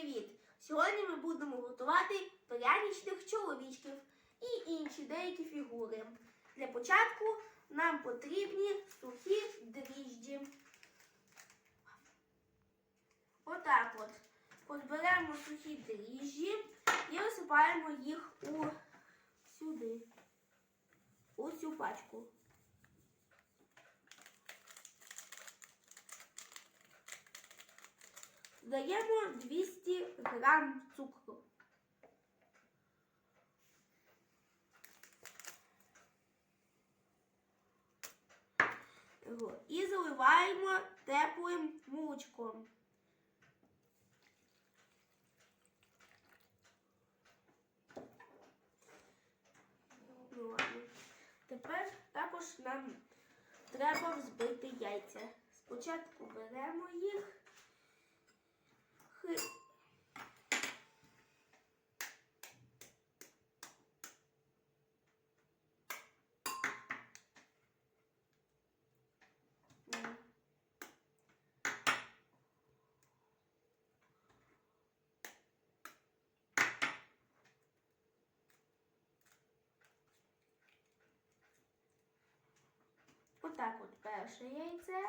привіт! Сьогодні ми будемо готувати пряничних чоловічків і інші деякі фігури. Для початку нам потрібні сухі дріжджі. Отак от. От беремо сухі дріжджі і висипаємо їх у сюди, у цю пачку. Даємо 200 грам цукру. І заливаємо теплим молочком. Тепер також нам треба взбити яйця. Спочатку беремо їх. Отак от перше яйце.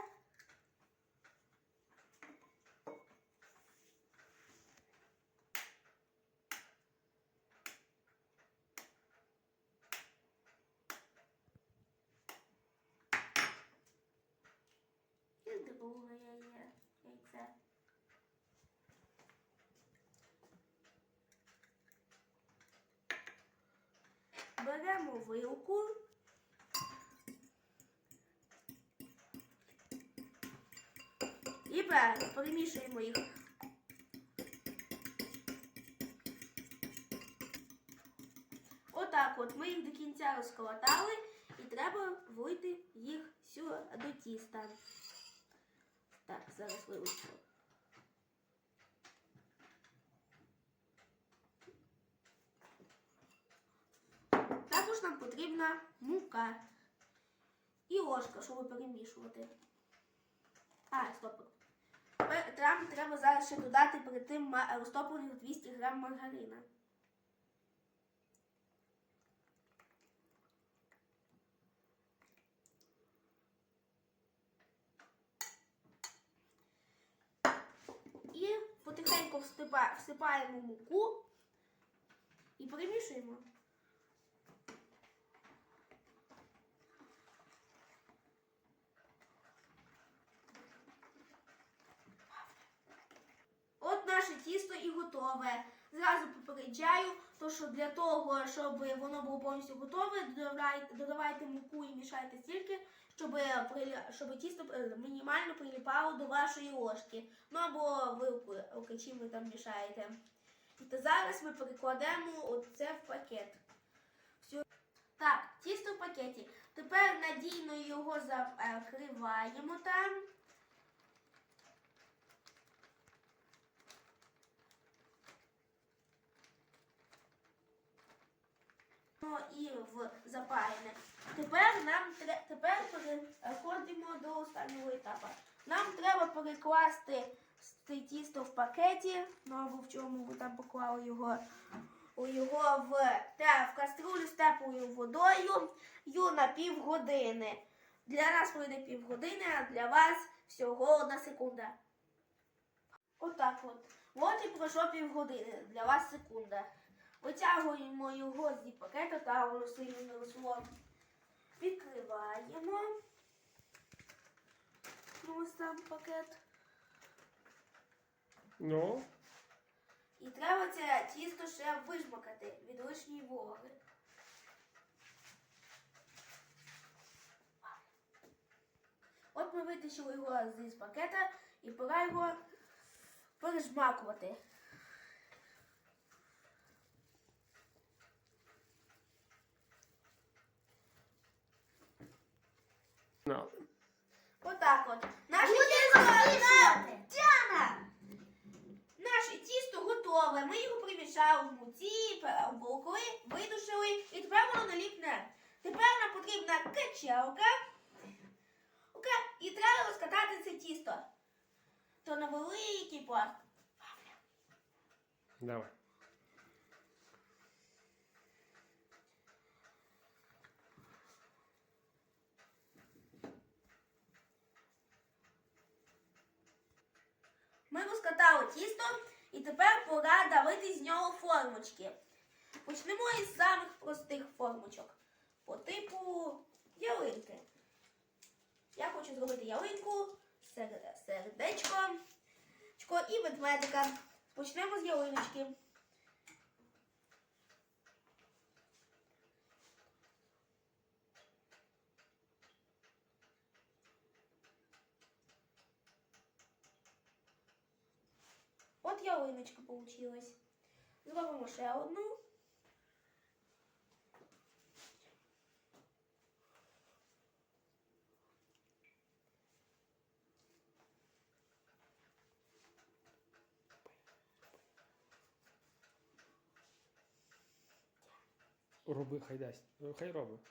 І друге яє- яйце. Беремо вилку. І пе- перемішуємо їх. Отак от ми їх до кінця розколотали і треба влити їх сюди до тіста. Так, зараз вилучу. Також нам потрібна мука і ложка, щоб перемішувати. А, стоп. Нам треба зараз ще додати перед тим розтоплених 200 грам маргарина. І потихеньку всипаємо муку і перемішуємо. От наше тісто і готове. Зразу попереджаю, то що для того, щоб воно було повністю готове, додавайте, муку і мішайте стільки, щоб, щоб тісто е, мінімально приліпало до вашої ложки. Ну або вилку, оке, чим ви там мішаєте. І зараз ми перекладемо оце в пакет. Всю- Так, тісто в пакеті. Тепер надійно його закриваємо там. Ну, і в запаяне. Тепер нам тепер переходимо до останнього етапу. Нам треба перекласти тісто в пакеті, ну або в чому ви там поклали його, у його в, те, в каструлю з теплою водою ю на півгодини. Для нас пройде півгодини, а для вас всього одна секунда. Отак от. От і пройшло півгодини. Для вас секунда. Витягуємо його з пакета та не росло. Відкриваємо. Ось сам пакет. Ну, І треба це тісто ще вижмакати від лишньої вологи. От ми витащили його з пакета і пора його пережмакувати. ну. Отак от. Наше Буде тісто, розмішувати. Діана! Наше тісто готове. Ми його примішали в муці, обволокли, видушили і тепер воно наліпне. Тепер нам потрібна качалка. І треба розкатати це тісто. То на великий пласт. Давай. Ми розкатали тісто і тепер пора давити з нього формочки. Почнемо із самих простих формочок по типу ялинки. Я хочу зробити ялинку, сердечко і ведмедика. Почнемо з ялиночки. От ялиночка получилась. Зробимо ще одну. Роби, хай дасть. Ну, Хай робить.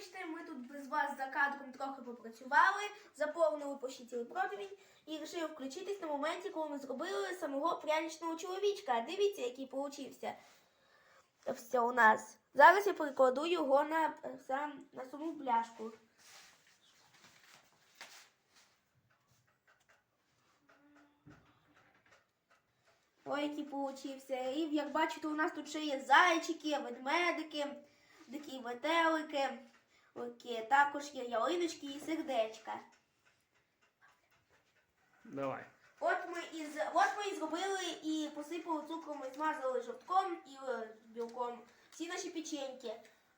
Вибачте, ми тут без вас за кадром трохи попрацювали, заповнили почти цілий противень і вирішили включитись на моменті, коли ми зробили самого пряничного чоловічка. Дивіться, який получився все у нас. Зараз я перекладу його на, сам, на саму пляшку. Ой, який получився. І як бачите, у нас тут ще є зайчики, ведмедики, дикі метелики. Окей, також є ялиночки і сердечка. Давай. От ми із от ми і зробили і посипали цукром, і змазали жовтком і е, білком. Всі наші печеньки.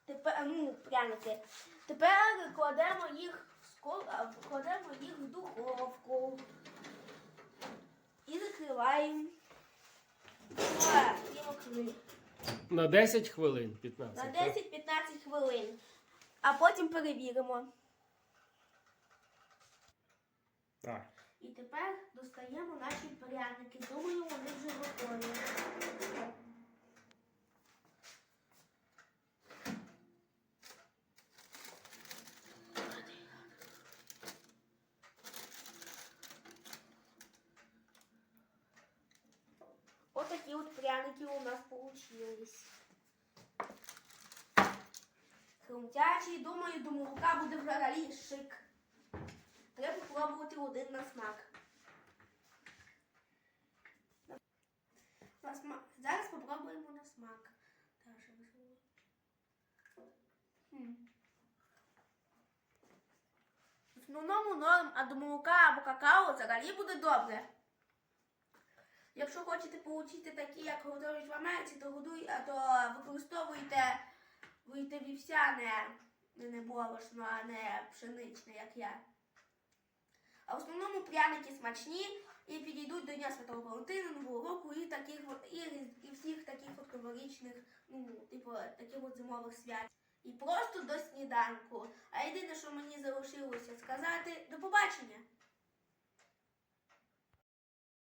Тепер, ну, пряники. Тепер кладемо їх в ско- а, кладемо їх в духовку. І закриваємо. І. На 10 хвилин 15. На 10-15 хвилин. А потім перевіримо. Так. І тепер достаємо наші пряники. Думаю, вони вже готові. Ось такі от пряники у нас получились. Хрумтячі, думаю, до молока буде взагалі шик. Треба пробувати один на смак. На сма- Зараз попробуємо на смак. В основному норм, а до молока або какао взагалі буде добре. Якщо хочете отримати такі, як готують в Америці, то годуй, то використовуйте вийте вівсяне, не борошно, а не пшеничне, як я. А в основному пряники смачні і підійдуть до Дня Святого Валентина, Нового року і таких і, і всіх таких от новорічних, ну, типу, таких от зимових свят. і просто до сніданку. А єдине, що мені залишилося сказати, до побачення!